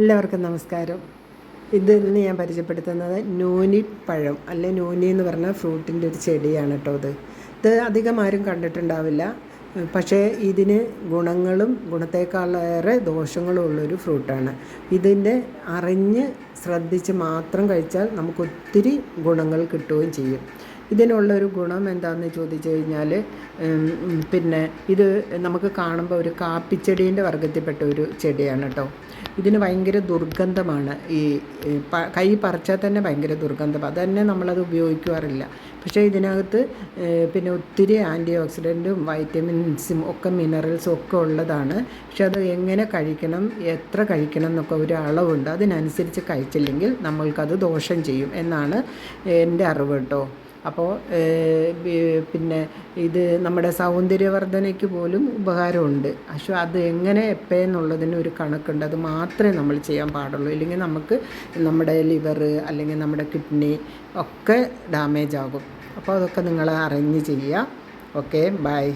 എല്ലാവർക്കും നമസ്കാരം. ഇത് ഇന്ന് ഞാൻ പരിചയപ്പെടുത്തുന്നത് നൂനി പഴം അല്ലെ നൂനി എന്ന് പറഞ്ഞ ഫ്രൂട്ടിന്റെ ഒരു ചെടിയാണ് കേട്ടോ ഇത്. ഇത് അധികം ആരും കണ്ടിട്ടുണ്ടാവില്ല. പക്ഷേ ഇതിന് ഗുണങ്ങളും ഗുണത്തേക്കാളേറെ ദോഷങ്ങളും ഉള്ളൊരു ഫ്രൂട്ടാണ്. ഇതിന്റെ അറിഞ്ഞ് ശ്രദ്ധിച്ച് മാത്രം കഴിച്ചാൽ നമുക്ക് ഒത്തിരി ഗുണങ്ങൾ കിട്ടുകയും ചെയ്യും. ഇതിനുള്ളൊരു ഗുണം എന്താണെന്ന് ചോദിച്ചു കഴിഞ്ഞാൽ പിന്നെ ഇത് നമുക്ക് കാണുമ്പോൾ ഒരു കാപ്പിച്ചെടീന്റെ വർഗത്തിൽപ്പെട്ട ഒരു ചെടിയാണ് കേട്ടോ. ഇതിന് ഭയങ്കര ദുർഗന്ധമാണ്. ഈ കൈ പറിച്ചാൽ തന്നെ ഭയങ്കര ദുർഗന്ധം. അത് തന്നെ നമ്മളത് ഉപയോഗിക്കാറില്ല. പക്ഷേ ഇതിനകത്ത് പിന്നെ ഒത്തിരി ആന്റി ഓക്സിഡന്റും വൈറ്റമിൻസും ഒക്കെ മിനറൽസും ഒക്കെ ഉള്ളതാണ്. പക്ഷെ അത് എങ്ങനെ കഴിക്കണം എത്ര കഴിക്കണം എന്നൊക്കെ ഒരു അളവുണ്ട്. അതിനനുസരിച്ച് കഴിച്ചില്ലെങ്കിൽ നമ്മൾക്കത് ദോഷം ചെയ്യും എന്നാണ് എന്റെ അറിവ് കേട്ടോ. അപ്പോൾ പിന്നെ ഇത് നമ്മുടെ സൗന്ദര്യവർദ്ധനയ്ക്ക് പോലും ഉപകാരമുണ്ട്. പക്ഷേ അത് എങ്ങനെ എപ്പോഴെന്നുള്ളതിന് ഒരു കണക്കുണ്ട്. അത് മാത്രമേ നമ്മൾ ചെയ്യാൻ പാടുള്ളൂ. ഇല്ലെങ്കിൽ നമുക്ക് നമ്മുടെ ലിവർ അല്ലെങ്കിൽ നമ്മുടെ കിഡ്നി ഒക്കെ ഡാമേജ് ആകും. അപ്പോൾ അതൊക്കെ നിങ്ങൾ അറിഞ്ഞ് ചെയ്യുക. Okay bye.